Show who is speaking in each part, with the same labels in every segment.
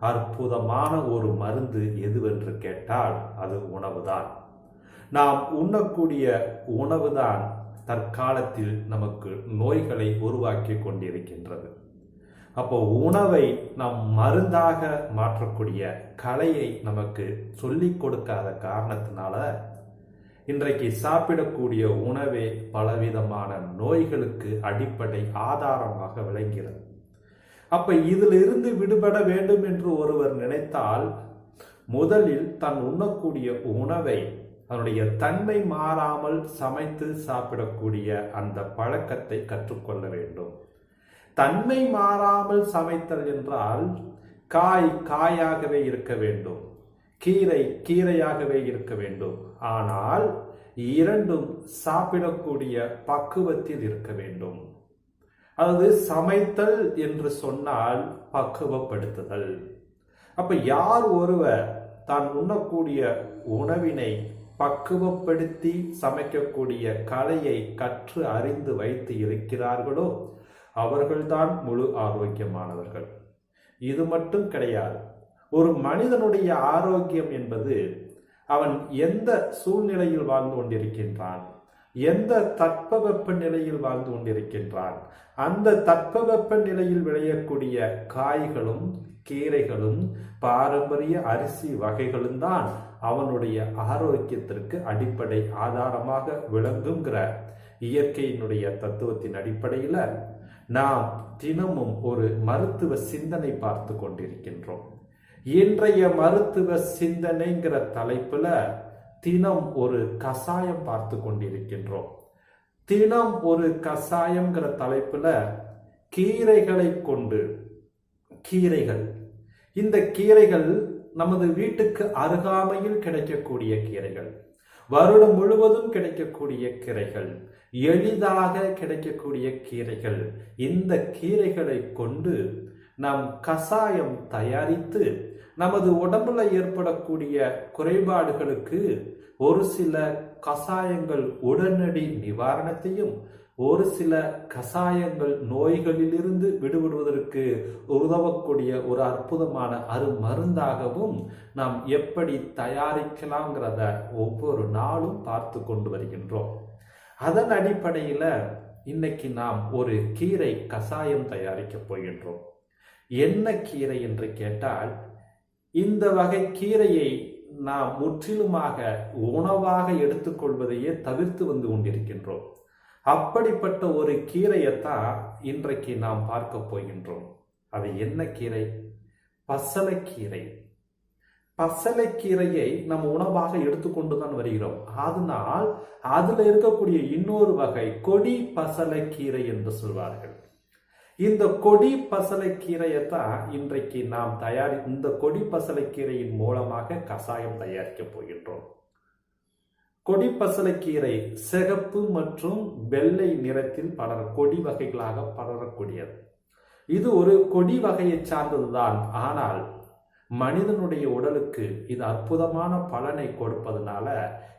Speaker 1: அற்புதமான ஒரு மருந்து எதுவென்று கேட்டால் அது உணவுதான். நாம் உண்ணக்கூடிய உணவுதான் தற்காலத்தில் நமக்கு நோய்களை உருவாக்கி கொண்டிருக்கின்றது. அப்போ உணவை நாம் மருந்தாக மாற்றக்கூடிய கலையை நமக்கு சொல்லிக் கொடுக்காத காரணத்தினால இன்றைக்கு சாப்பிடக்கூடிய உணவே பலவிதமான நோய்களுக்கு அடிப்படை ஆதாரமாக விளங்கிறது அப்ப இதிலிருந்து விடுபட வேண்டும் என்று ஒருவர் நினைத்தால் முதலில் தன் உண்ணக்கூடிய உணவை அதனுடைய தன்மை மாறாமல் சமைத்து சாப்பிடக்கூடிய அந்த பழக்கத்தை கற்றுக்கொள்ள வேண்டும். தன்மை மாறாமல் சமைத்தல் என்றால் காய் காயாகவே இருக்க வேண்டும். கீரை கீரையாகவே இருக்க வேண்டும். ஆனால் இரண்டும் சாப்பிடக்கூடிய பக்குவத்தில் இருக்க வேண்டும். அதாவது சமைத்தல் என்று சொன்னால் பக்குவப்படுத்துதல். அப்ப யார் ஒருவர் தான் உண்ணக்கூடிய உணவினை பக்குவப்படுத்தி சமைக்கக்கூடிய கலையை கற்று அறிந்து வைத்து இருக்கிறார்களோ அவர்கள்தான் முழு ஆரோக்கியமானவர்கள். இது மட்டும் கிடையாது. ஒரு மனிதனுடைய ஆரோக்கியம் என்பது அவன் எந்த சூழ்நிலையில் வாழ்ந்து கொண்டிருக்கின்றான்? எந்த தட்பவெப்ப நிலையில் வாழ்ந்து கொண்டிருக்கின்றான்? அந்த தட்பவெப்ப நிலையில் விளையக்கூடிய காய்களும் கீரைகளும் பாரம்பரிய அரிசி வகைகளும் தான் அவனுடைய ஆரோக்கியத்திற்கு அடிப்படை ஆதாரமாக விளங்குங்கிற இயற்கையினுடைய தத்துவத்தின் அடிப்படையில் நாம் தினமும் ஒரு மருத்துவ சிந்தனை பார்த்து கொண்டிருக்கின்றோம். இன்றைய மருத்துவ சிந்தனைங்கிற தலைப்புல தினம் ஒரு கசாயம் பார்த்து கொண்டிருக்கின்றோம். தினம் ஒரு கசாயம்ங்கிற தலைப்புல கீரைகளை கொண்டு கீரைகள். இந்த கீரைகள் நமது வீட்டுக்கு அருகாமையில் கிடைக்கக்கூடிய கீரைகள். வருடம் முழுவதும் கிடைக்கக்கூடிய கீரைகள். எளிதாக கிடைக்கக்கூடிய கீரைகள். இந்த கீரைகளை கொண்டு நாம் கசாயம் தயாரித்து நமது உடம்புல ஏற்படக்கூடிய குறைபாடுகளுக்கு ஒரு சில கசாயங்கள் உடனடி நிவாரணத்தையும் ஒரு சில கசாயங்கள் நோய்களிலிருந்து விடுபடுவதற்கு உதவக்கூடிய ஒரு அற்புதமான அருமருந்தாகவும் நாம் எப்படி தயாரிக்கலாங்கிறத ஒவ்வொரு நாளும் பார்த்து கொண்டு வருகின்றோம். அதன் அடிப்படையில் இன்னைக்கு நாம் ஒரு கீரை கசாயம் தயாரிக்க போகின்றோம். என்ன கீரை என்று கேட்டால் இந்த வகை கீரையை நாம் முற்றிலுமாக உணவாக எடுத்துக்கொள்வதையே தவிர்த்து வந்து கொண்டிருக்கின்றோம். அப்படிப்பட்ட ஒரு கீரையைத்தான் இன்றைக்கு நாம் பார்க்க போகின்றோம். அது என்ன கீரை? பசலைக்கீரை. பசலைக்கீரையை நம்ம உணவாக எடுத்துக்கொண்டு தான் வருகிறோம். அதனால் அதில் இருக்கக்கூடிய இன்னொரு வகை கொடி பசலைக்கீரை என்று சொல்வார்கள். இந்த கொடி பசலைக்கீரையை தான் இன்றைக்கு நாம் தயாரி இந்த கொடி பசலைக்கீரையின் மூலமாக கசாயம் தயாரிக்க போகின்றோம். கொடி பசலைக்கீரை சிகப்பு மற்றும் வெள்ளை நிறத்தில் படர கொடி வகைகளாக படரக்கூடியது. இது ஒரு கொடி வகையை சார்ந்ததுதான். ஆனால் மனிதனுடைய உடலுக்கு இது அற்புதமான பலனை கொடுப்பதனால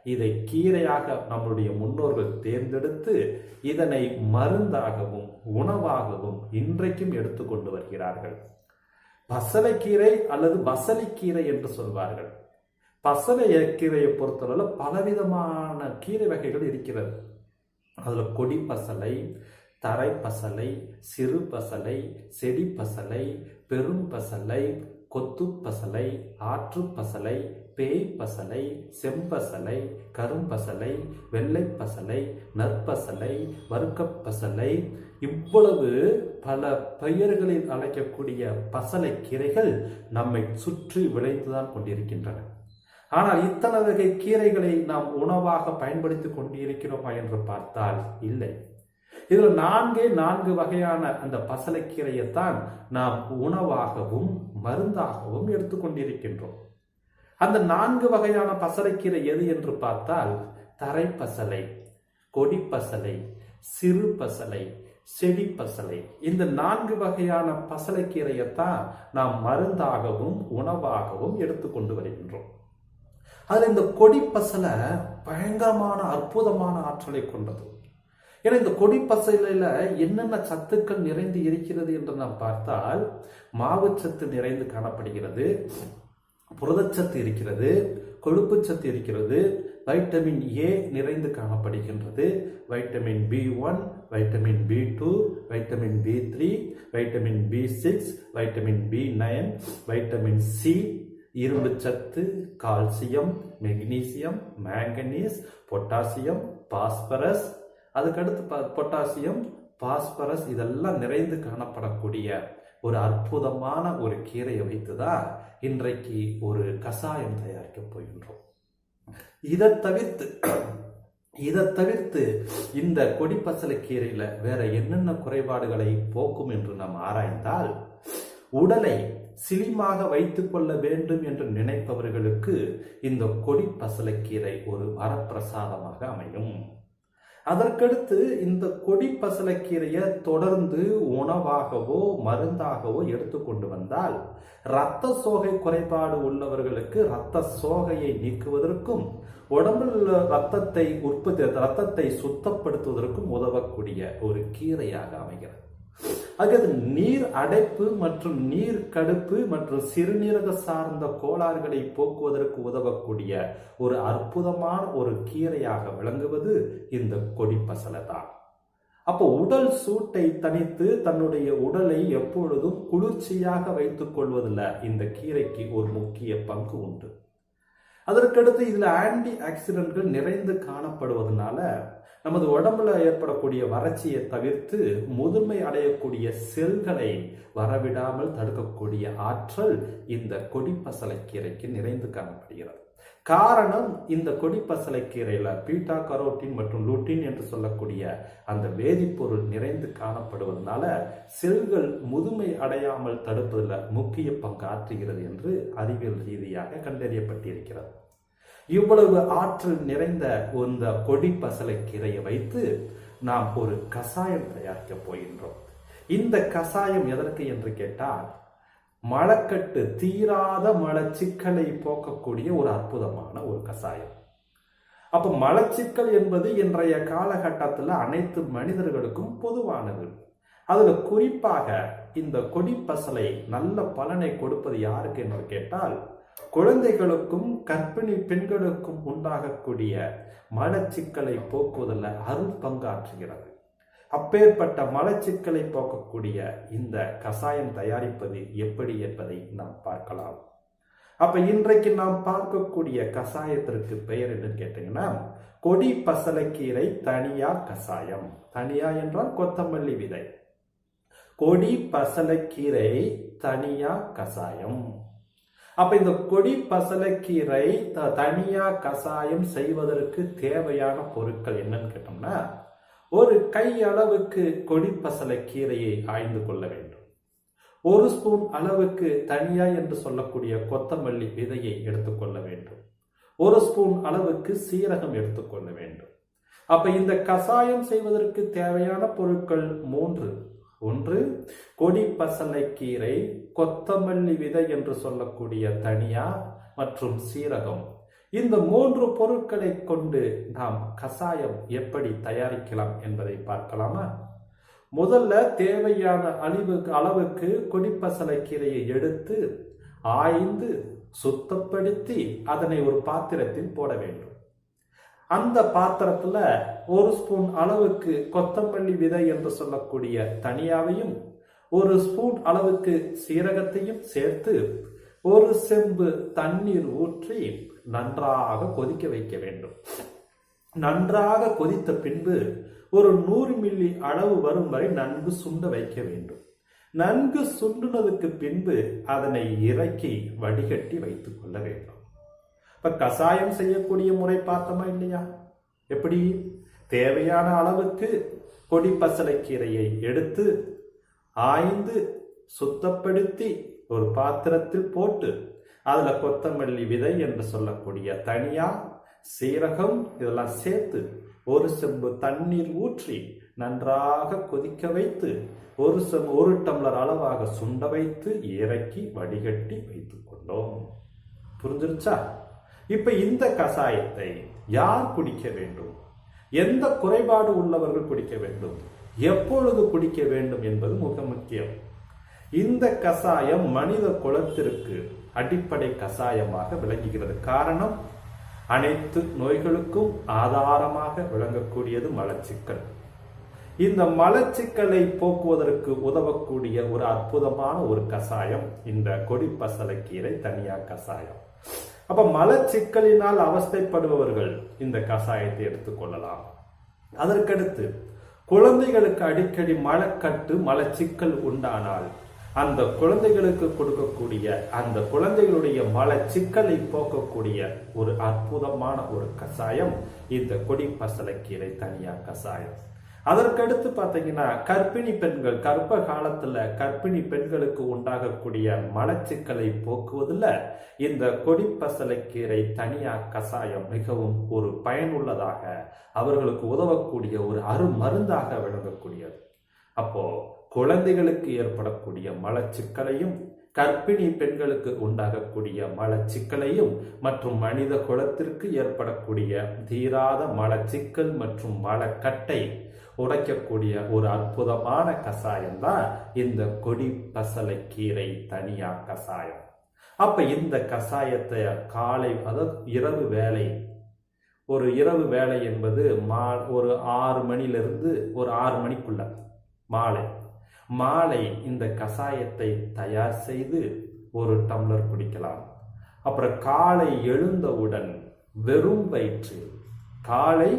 Speaker 1: இதை கீரையாக நம்முடைய முன்னோர்கள் தேர்ந்தெடுத்து இதனை மருந்தாகவும் உணவாகவும் இன்றைக்கும் எடுத்துக்கொண்டு வருகிறார்கள். பசலைக்கீரை அல்லது பசலிக்கீரை என்று சொல்வார்கள். பசலை கீரையை பொறுத்தளவு பலவிதமான கீரை வகைகள் இருக்கிறது. அதில் கொடி பசலை தரை பசலை சிறு பசலை செடி பசலை பெரும் பசலை கொத்து பசலை ஆற்று பசலை பேய் பசலை செம்பசலை கரும்பசலை வெள்ளை பசலை நற்பசலை வறுக்கப் பசலை. இவ்வளவு பல பெயர்களில் அழைக்கக்கூடிய பசலை கீரைகள் நம்மை சுற்றி விளைந்துதான் கொண்டிருக்கின்றன. ஆனால் இத்தனை வகை கீரைகளை நாம் உணவாக பயன்படுத்தி கொண்டிருக்கிறோமா என்று பார்த்தால் இல்லை. இதில் நான்கே நான்கு வகையான அந்த பசலைக்கீரையைத்தான் நாம் உணவாகவும் மருந்தாகவும் எடுத்துக்கொண்டிருக்கின்றோம் அந்த நான்கு வகையான பசலைக்கீரை எது என்று பார்த்தால் தரை பசலை சிறு பசலை செடி பசலை. இந்த நான்கு வகையான பசலைக்கீரையைத்தான் நாம் மருந்தாகவும் உணவாகவும் எடுத்துக்கொண்டு வருகின்றோம். அதில் இந்த கொடி பசலை பயங்கரமான அற்புதமான ஆற்றலை கொண்டது. ஏன்னா இந்த கொடி பசையில என்னென்ன சத்துக்கள் நிறைந்து இருக்கிறது என்று நாம் பார்த்தால் மாவுச்சத்து நிறைந்து காணப்படுகிறது புரதச்சத்து இருக்கிறது கொழுப்பு சத்து இருக்கிறது வைட்டமின் ஏ நிறைந்து காணப்படுகின்றது vitamin B one vitamin B two vitamin B three vitamin B six vitamin B nine vitamin C இரும்பு சத்து calcium magnesium manganese potassium phosphorus அதுக்கடுத்து பொட்டாசியம் பாஸ்பரஸ் இதெல்லாம் நிறைந்து காணப்படக்கூடிய ஒரு அற்புதமான ஒரு கீரையை வைத்து தான் இன்றைக்கு ஒரு கசாயம் தயாரிக்க போகின்றோம். இதை தவிர்த்து இதை தவிர்த்து இந்த கொடிப்பசலை கீரையில வேற என்னென்ன குறைபாடுகளை போக்கும் என்று நாம் ஆராய்ந்தால் உடலை சிலிமாக வைத்துக் கொள்ள வேண்டும் என்று நினைப்பவர்களுக்கு இந்த கொடி பசலைக்கீரை ஒரு வரப்பிரசாதமாக அமையும். அதற்கடுத்து இந்த கொடி பசலைக்கீரையை தொடர்ந்து உணவாகவோ மருந்தாகவோ எடுத்துக்கொண்டு வந்தால் இரத்த சோகை குறைபாடு உள்ளவர்களுக்கு இரத்த சோகையை நீக்குவதற்கும் உடம்பில் ரத்தத்தை உற்பத்தி ரத்தத்தை சுத்தப்படுத்துவதற்கும் உதவக்கூடிய ஒரு கீரையாக அமைகிறது. அதாவது நீர் அடைப்பு மற்றும் நீர் கடுப்பு மற்றும் சிறுநீரக சார்ந்த கோளாறுகளை போக்குவதற்கு உதவக்கூடிய ஒரு அற்புதமான ஒரு கீரையாக விளங்குவது இந்த கொடி பசலை தான். அப்போ உடல் சூட்டை தனித்து தன்னுடைய உடலை எப்பொழுதும் குளிர்ச்சியாக வைத்துக் கொள்வதில் இந்த கீரைக்கு ஒரு முக்கிய பங்கு உண்டு. அதற்கடுத்து இதில் ஆன்டி ஆக்சிடென்ட்கள் நிறைந்து காணப்படுவதனால நமது உடம்புல ஏற்படக்கூடிய வறட்சியை தவிர்த்து முதுமை அடையக்கூடிய செல்களை வரவிடாமல் தடுக்கக்கூடிய ஆற்றல் இந்த கொடிப்பசலைக்கீரைக்கு நிறைந்து காணப்படுகிறது. காரணம் இந்த கொடிப்பசலைக்கீரையில பீட்டா கரோட்டின் மற்றும் லூட்டின் என்று சொல்லக்கூடிய அந்த வேதிப்பொருள் நிறைந்து காணப்படுவதனால செல்கள் முதுமை அடையாமல் தடுப்பதில் முக்கிய பங்காற்றுகிறது என்று அறிவியல் ரீதியாக கண்டறியப்பட்டிருக்கிறது. இவ்வளவு ஆற்றல் நிறைந்த இந்த கொடி பசலை கீரையை வைத்து நாம் ஒரு கசாயம் தயாரிக்க போகின்றோம். இந்த கசாயம் எதற்கு என்று கேட்டால் மழக்கட்டு தீராத மலச்சிக்கலை போக்கக்கூடிய ஒரு அற்புதமான ஒரு கசாயம். அப்ப மலச்சிக்கல் என்பது இன்றைய காலகட்டத்தில் அனைத்து மனிதர்களுக்கும் பொதுவானது. அதுல குறிப்பாக இந்த கொடி பசலை நல்ல பலனை கொடுப்பது யாருக்கு என்று கேட்டால் குழந்தைகளுக்கும் கர்ப்பிணி பெண்களுக்கும் உண்டாகக்கூடிய மலச்சிக்கலை போக்குவதில் அருள் பங்காற்றுகிறது. அப்பேற்பட்ட மலச்சிக்கலை போக்கக்கூடிய இந்த கசாயம் தயாரிப்பது எப்படி என்பதை நாம் பார்க்கலாம். அப்ப இன்றைக்கு நாம் பார்க்கக்கூடிய கசாயத்திற்கு பெயர் என்னன்னு கேட்டீங்கன்னா கொடி பசலைக்கீரை தனியா கசாயம் தனியா என்றால் கொத்தமல்லி விதை. கொடி பசலைக்கீரை தனியா கசாயம் அப்ப இந்த கொடி பசலக்கீரை தனியா கசாயம் செய்வதற்கு தேவையான பொருட்கள் என்னன்னு கேட்டோம்னா ஒரு கை அளவுக்கு கொடி பசலக்கீரையை ஆய்ந்து கொள்ள வேண்டும். ஒரு ஸ்பூன் அளவுக்கு தனியா என்று சொல்லக்கூடிய கொத்தமல்லி விதையை எடுத்துக்கொள்ள வேண்டும். ஒரு ஸ்பூன் அளவுக்கு சீரகம் எடுத்துக்கொள்ள வேண்டும். அப்ப இந்த கசாயம் செய்வதற்கு தேவையான பொருட்கள் மூன்று. ஒன்று கொடி பசலைக்கீரை கொத்தமல்லி விதை என்று சொல்லக்கூடிய தனியா மற்றும் சீரகம். இந்த மூன்று பொருட்களை கொண்டு நாம் கசாயம் எப்படி தயாரிக்கலாம் என்பதை பார்க்கலாமா? முதல்ல தேவையான அளவுக்கு அளவுக்கு கொடிப்பசலை கீரையை எடுத்து ஆய்ந்து சுத்தப்படுத்தி அதனை ஒரு பாத்திரத்தில் போட வேண்டும். அந்த பாத்திரத்துல ஒரு ஸ்பூன் அளவுக்கு கொத்தமல்லி விதை என்று சொல்லக்கூடிய தனியாவையும் ஒரு ஸ்பூன் அளவுக்கு சீரகத்தையும் சேர்த்து ஒரு செம்பு தண்ணீர் ஊற்றி நன்றாக கொதிக்க வைக்க வேண்டும். நன்றாக கொதித்த பின்பு ஒரு நூறு மில்லி அளவு வரும் வரை நன்கு சுண்ட வைக்க வேண்டும். நன்கு சுண்டுனதுக்கு பின்பு அதனை இறக்கி வடிகட்டி வைத்துக் கொள்ள வேண்டும். இப்ப கசாயம் செய்யக்கூடிய முறை பார்த்தோமா இல்லையா? எப்படி? தேவையான அளவுக்கு கொடி பசலைக்கீரையை எடுத்து ஆய்ந்து சுத்தப்படுத்தி ஒரு பாத்திரத்தில் போட்டு அதுல கொத்தமல்லி விதை என்று சொல்லக்கூடிய தனியா சீரகம் இதெல்லாம் சேர்த்து ஒரு செம்பு தண்ணீர் ஊற்றி நன்றாக கொதிக்க வைத்து ஒரு செம் ஒரு டம்ளர் அளவாக சுண்ட வைத்து இறக்கி வடிகட்டி வைத்துக் கொண்டோம். புரிஞ்சிருச்சா? இப்ப இந்த கசாயத்தை யார் குடிக்க வேண்டும்? எந்த குறைபாடு உள்ளவர்கள் குடிக்க வேண்டும்? எப்பொழுது குடிக்க வேண்டும் என்பது மிக முக்கியம். இந்த கசாயம் மனித குலத்திற்கு அடிப்படை கசாயமாக விளங்குகிறது. காரணம் அனைத்து நோய்களுக்கும் ஆதாரமாக விளங்கக்கூடியது மலச்சிக்கல். இந்த மலச்சிக்கலை போக்குவதற்கு உதவக்கூடிய ஒரு அற்புதமான ஒரு கசாயம் இந்த கொடிப்பசலக்கீரை தனியா கசாயம் அப்ப மலச்சிக்கலினால் அவஸ்தைப்படுபவர்கள் இந்த கசாயத்தை எடுத்துக்கொள்ளலாம் அதற்கடுத்து குழந்தைகளுக்கு அடிக்கடி மலக்கட்டு மலச்சிக்கல் உண்டானால் அந்த குழந்தைகளுக்கு கொடுக்கக்கூடிய அந்த குழந்தைகளுடைய மலச்சிக்கலை போக்கக்கூடிய ஒரு அற்புதமான ஒரு கசாயம் இந்த கொடி பசலக்கீரை தனியா கசாயம் அதற்கடுத்து பார்த்தீங்கன்னா கர்ப்பிணி பெண்கள் கர்ப்ப காலத்துல கர்ப்பிணி பெண்களுக்கு உண்டாகக்கூடிய மலச்சிக்கலை போக்குவதில் இந்த கொடிப்பசலைக்கீரை தனியா கசாயம் மிகவும் ஒரு பயனுள்ளதாக அவர்களுக்கு உதவக்கூடிய ஒரு அருமருந்தாக விளங்கக்கூடியது. அப்போ குழந்தைகளுக்கு ஏற்படக்கூடிய மலச்சிக்கலையும் கர்ப்பிணி பெண்களுக்கு உண்டாகக்கூடிய மலச்சிக்கலையும் மற்றும் மனித குலத்திற்கு ஏற்படக்கூடிய தீராத மலச்சிக்கல் மற்றும் மலக்கட்டை உடைக்கக்கூடிய ஒரு அற்புதமான கசாயம் தான் இந்த கொடி பசலை கீரை தனியா கசாயம் அப்ப இந்த கசாயத்தை காலை அதாவது இரவு வேலை ஒரு இரவு வேலை என்பது மா ஒரு ஆறு மணிலிருந்து ஒரு ஆறு மணிக்குள்ள மாலை. மாலை இந்த கசாயத்தை தயார் செய்து ஒரு டம்ளர் குடிக்கலாம். அப்புறம் காலை எழுந்தவுடன் வெறும் வயிற்று காலை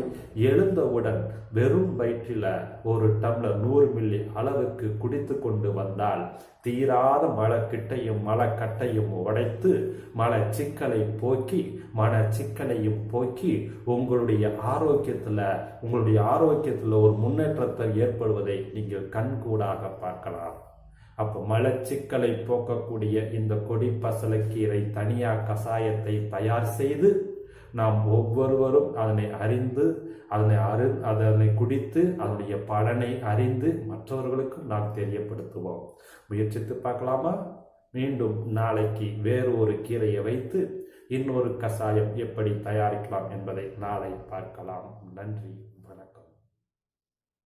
Speaker 1: எழுந்தவுடன் வெறும் வயிற்றில ஒரு டம்ளர் நூறு மில்லி அளவுக்கு குடித்து கொண்டு வந்தால் தீராத மலக்கிட்டையும் மலக்கட்டையும் உடைத்து மல சிக்கலை போக்கி மன சிக்கலையும் போக்கி உங்களுடைய ஆரோக்கியத்தில் உங்களுடைய ஆரோக்கியத்தில் ஒரு முன்னேற்றத்தை ஏற்படுவதை நீங்கள் கண்கூடாக பார்க்கலாம். அப்போ மலச்சிக்கலை போக்கக்கூடிய இந்த கொடி பசலக்கீரை தனியாக கசாயத்தை தயார் செய்து நாம் ஒவ்வொருவரும் அதனை அறிந்து அதனை அறி அதனை குடித்து அதனுடைய பலனை அறிந்து மற்றவர்களுக்கும் நாம் தெரியப்படுத்துவோம். முயற்சித்து பார்க்கலாமா? மீண்டும் நாளைக்கு வேறு ஒரு கீரையை வைத்து இன்னொரு கஷாயம் எப்படி தயாரிக்கலாம் என்பதை நாளை பார்க்கலாம். நன்றி.